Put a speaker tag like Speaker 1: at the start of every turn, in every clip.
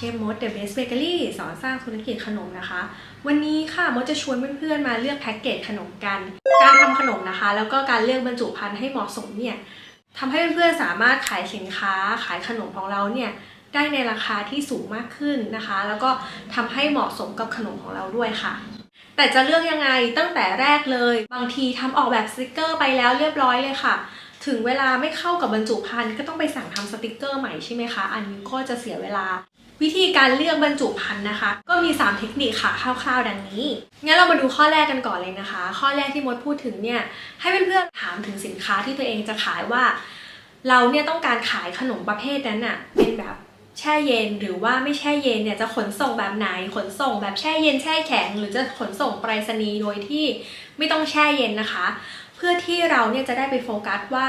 Speaker 1: ชฟมด The Best Bakery สอนสร้างธุรกิจขนมนะคะ วันนี้ค่ะมดจะชวนเพื่อนๆมาเลือกแพ็กเกจขนมกัน การทำขนมนะคะ แล้วก็การเลือกบรรจุภัณฑ์ให้เหมาะสมเนี่ยทำให้เพื่อนๆสามารถขายสินค้าขายขนมของเราเนี่ยได้ในราคาที่สูงมากขึ้นนะคะ แล้วก็ทำให้เหมาะสมกับขนมของเราด้วยค่ะ แต่จะเลือกยังไงตั้งแต่แรกเลย บางทีทำออกแบบสติกเกอร์ไปแล้วเรียบร้อยเลยค่ะถึงเวลาไม่เข้ากับบรรจุภัณฑ์ก็ต้องไปสั่งทำสติกเกอร์ใหม่ใช่ไหมคะ อันนี้ก็จะเสียเวลา วิธีการเลือกบรรจุภัณฑ์นะคะ ก็มี 3 เทคนิคค่ะคร่าวๆ ดังนี้ งั้นเรามาดูข้อแรกกันก่อนเลยนะคะ ข้อแรกที่มดพูดถึงเนี่ยให้เพื่อนๆถามถึงสินค้าที่ตัวเองจะขายว่า เราเนี่ยต้องการขายขนมประเภทนั้นน่ะเป็นแบบแช่เย็นหรือว่าไม่แช่เย็นเนี่ยจะขนส่งแบบไหนขนส่งแบบแช่เย็นแช่แข็ง หรือจะขนส่งไปรษณีย์โดยที่ไม่ต้องแช่เย็นนะคะ เพื่อที่เราเนี่ยจะได้ไปโฟกัสว่า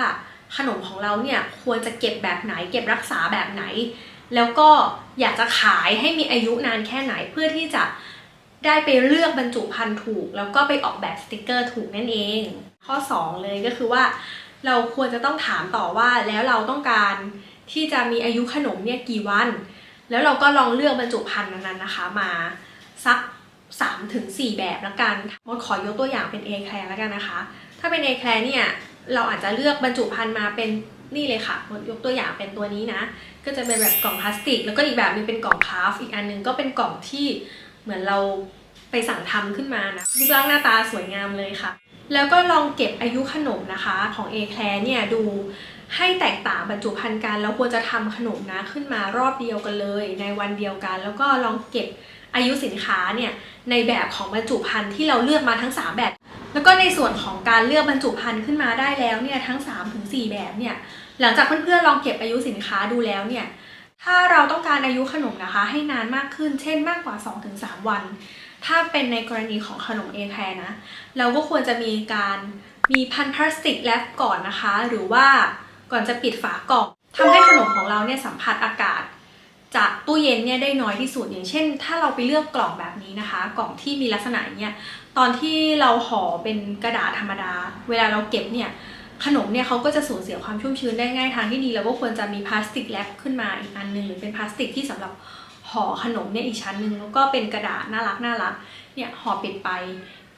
Speaker 1: ขนมของเราเนี่ยควรจะเก็บแบบไหน เก็บรักษาแบบไหน แล้วก็อยากจะขายให้มีอายุนานแค่ไหนเพื่อที่จะได้ไปเลือกบรรจุภัณฑ์ถูก แล้วก็ไปออกแบบสติกเกอร์ถูกนั่นเอง ข้อ 2 เลยก็คือว่า เราควรจะต้องถามต่อว่าแล้วเราต้องการที่จะมีอายุขนมเนี่ยกี่วัน แล้วเราก็ลองเลือกบรรจุภัณฑ์นั้นๆนะคะ มาสัก3ถึง4แบบละกันมดขอยกตัวอย่างเป็น A แคลแล้วกันนะคะ ถ้าเป็น A แคลเนี่ยเราอาจจะเลือกบรรจุภัณฑ์มาเป็น นี่เลยค่ะยกตัวอย่างเป็นตัวนี้นะ ก็จะเป็นแบบกล่องพลาสติก แล้วก็อีกแบบนึงเป็นกล่องคราฟอีกอันหนึงก็เป็นกล่องที่เหมือนเราไปสั่งทำขึ้นมานะรูปร่างหน้าตาสวยงามเลยค่ะ แล้วก็ลองเก็บอายุขนมนะคะของ A แคลเนี่ยดูให้แตกต่างบรรจุภัณฑ์กัน แล้วควรจะทำขนมนะขึ้นมารอบเดียวกันเลย ในวันเดียวกัน แล้วก็ลองเก็บอายุสินค้าเนี่ยในแบบของบรรจุภัณฑ์ที่เราเลือกมาทั้ง 3 แบบ แล้วก็ในส่วนของการเลือกบรรจุภัณฑ์ขึ้นมาได้แล้วเนี่ยทั้ง 3-4 แบบเนี่ย หลังจากเพื่อนๆลองเก็บอายุสินค้าดูแล้วเนี่ย ถ้าเราต้องการอายุขนมนะคะ ให้นานมากขึ้น เช่นมากกว่า 2-3 วัน ถ้าเป็นในกรณีของขนมเอแคร์นะ เราก็ควรจะมีการมีพันพลาสติกแรปก่อนนะคะ หรือว่าก่อนจะปิดฝากล่องทำให้ขนมของเราเนี่ยสัมผัสอากาศ จากตู้เย็นเนี่ยได้น้อยที่สุดอย่างเช่น ถ้าเราไปเลือกกล่องแบบนี้นะคะ กล่องที่มีลักษณะเนี้ยตอนที่เราห่อเป็นกระดาษธรรมดา เวลาเราเก็บเนี่ย ขนมเนี่ยเขาก็จะสูญเสียความชุ่มชื้นได้ง่ายทางที่ดีเราก็ควรจะมีพลาสติกแรปขึ้นมาอีกอันหนึ่งหรือเป็นพลาสติกที่สำหรับห่อขนมเนี่ยอีกชั้นหนึ่งแล้วก็เป็นกระดาษน่ารักน่ารักเนี่ยห่อปิดไป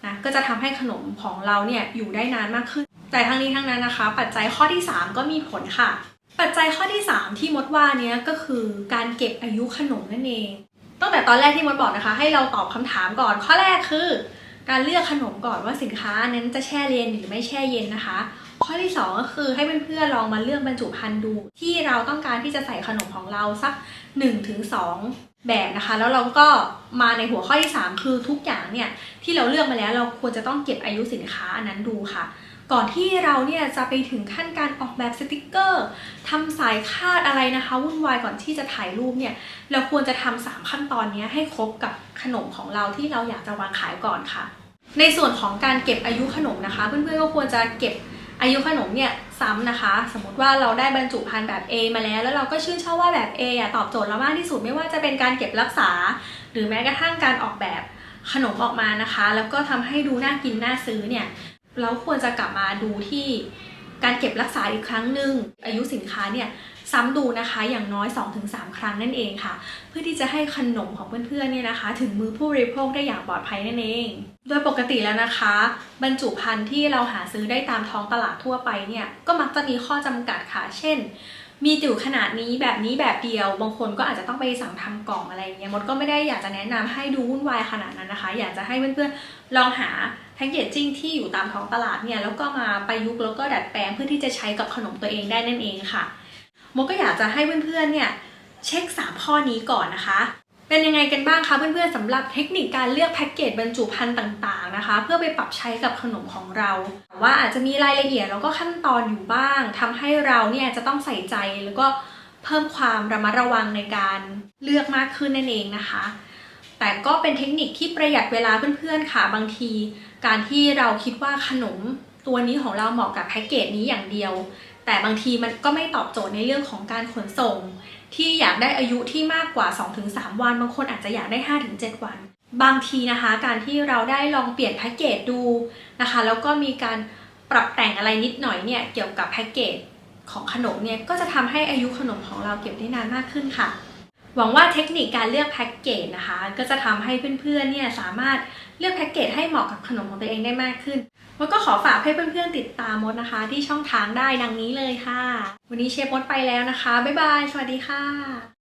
Speaker 1: นะก็จะทำให้ขนมของเราเนี่ยอยู่ได้นานมากขึ้น แต่ทั้งนี้ทั้งนั้นนะคะ ปัจจัยข้อที่ 3 ก็มีผลค่ะ ปัจจัยข้อที่ 3 ที่มดว่าเนี้ยก็คือการเก็บอายุขนมนั่นเองตั้งแต่ตอนแรกที่มดบอกนะคะ ให้เราตอบคำถามก่อนข้อแรกคือ การเลือกขนมก่อนว่าสินค้านั้นจะแช่เย็นหรือไม่แช่เย็นนะคะ ข้อที่ 2 ก็คือให้เพื่อนๆลองมาเลือกบรรจุภัณฑ์ดู ที่เราต้องการที่จะใส่ขนมของเราสัก 1-2 แบบนะคะ แล้วเราก็มาในหัวข้อที่ 3 คือทุกอย่างเนี่ยที่เราเลือกมาแล้วเราควรจะต้องเก็บอายุสินค้าอันนั้นดูค่ะก่อนที่เราเนี่ยจะไปถึงขั้นการออกแบบสติกเกอร์ทำสายคาดอะไรนะคะวุ่นวายก่อนที่จะถ่ายรูปเนี่ยเราควรจะทำสามขั้นตอนนี้ให้ครบกับขนมของเราที่เราอยากจะวางขายก่อนค่ะ ในส่วนของการเก็บอายุขนมนะคะ เพื่อนๆก็ควรจะเก็บ อายุขนมเนี่ยซ้ำนะคะ สมมติว่าเราได้บรรจุภัณฑ์แบบ A มาแล้ว แล้วเราก็ชื่นชอบว่าแบบ A อะตอบโจทย์เรามากที่สุดไม่ว่าจะเป็นการเก็บรักษา หรือแม้กระทั่งการออกแบบขนมออกมานะคะ แล้วก็ทำให้ดูน่ากินน่าซื้อเนี่ยเราควรจะกลับมาดูที่การเก็บรักษาอีกครั้งหนึ่งอายุสินค้าเนี่ย ซ้ำดูนะคะอย่างน้อย 2-3 ครั้งนั่นเองค่ะ เพื่อที่จะให้ขนมของเพื่อนๆเนี่ยนะคะ ถึงมือผู้บริโภคได้อย่างปลอดภัยนั่นเอง โดยปกติแล้วนะคะ บรรจุภัณฑ์ที่เราหาซื้อได้ตามท้องตลาดทั่วไปเนี่ยก็มักจะมีข้อจำกัดค่ะ เช่นมีอยู่ขนาดนี้แบบนี้แบบเดียว บางคนก็อาจจะต้องไปสั่งทำกล่องอะไรอย่างเงี้ยมดก็ไม่ได้อยากจะแนะนำให้ดูวุ่นวายขนาดนั้นนะคะ อยากจะให้เพื่อนๆลองหาแพคเกจจิ้งที่อยู่ตามท้องตลาดเนี่ยแล้วก็มาประยุกต์แล้วก็ดัดแปลงเพื่อที่จะใช้กับขนมตัวเองได้นั่นเองค่ะ โมก็อยากจะให้เพื่อนๆเนี่ยเช็ค 3 ข้อนี้ก่อนนะคะ เป็นยังไงกันบ้างคะเพื่อนๆสำหรับเทคนิคการเลือกแพ็กเกจบรรจุภัณฑ์ต่างๆนะคะ เพื่อไปปรับใช้กับขนมของเราแต่ว่าอาจจะมีรายละเอียดแล้วก็ขั้นตอนอยู่บ้างทำให้เราเนี่ยจะต้องใส่ใจแล้วก็เพิ่มความระมัดระวังในการเลือกมากขึ้นนั่นเองนะคะ แต่ก็เป็นเทคนิคที่ประหยัดเวลาเพื่อนๆค่ะบางที การที่เราคิดว่าขนมตัวนี้ของเราเหมาะกับแพ็กเกจนี้อย่างเดียว แต่บางทีมันก็ไม่ตอบโจทย์ในเรื่องของการขนส่ง ที่อยากได้อายุที่มากกว่า 2-3 วัน บางคนอาจจะอยากได้ 5-7 วัน บางทีนะคะ การที่เราได้ลองเปลี่ยนแพ็กเกจดูนะคะ แล้วก็มีการปรับแต่งอะไรนิดหน่อยเนี่ยเกี่ยวกับแพ็กเกจของขนมเนี่ยก็จะทำให้อายุขนมของเราเก็บได้นานมากขึ้นค่ะ หวังว่าเทคนิคการเลือกแพ็กเกจนะคะ ก็จะทำให้เพื่อนๆเนี่ยสามารถเลือกแพ็กเกจให้เหมาะกับขนมของตัวเองได้มากขึ้นมดก็ขอฝากให้เพื่อนๆติดตามมดนะคะ ที่ช่องทางได้ดังนี้เลยค่ะ วันนี้เชฟมดไปแล้วนะคะ บ๊ายบาย สวัสดีค่ะ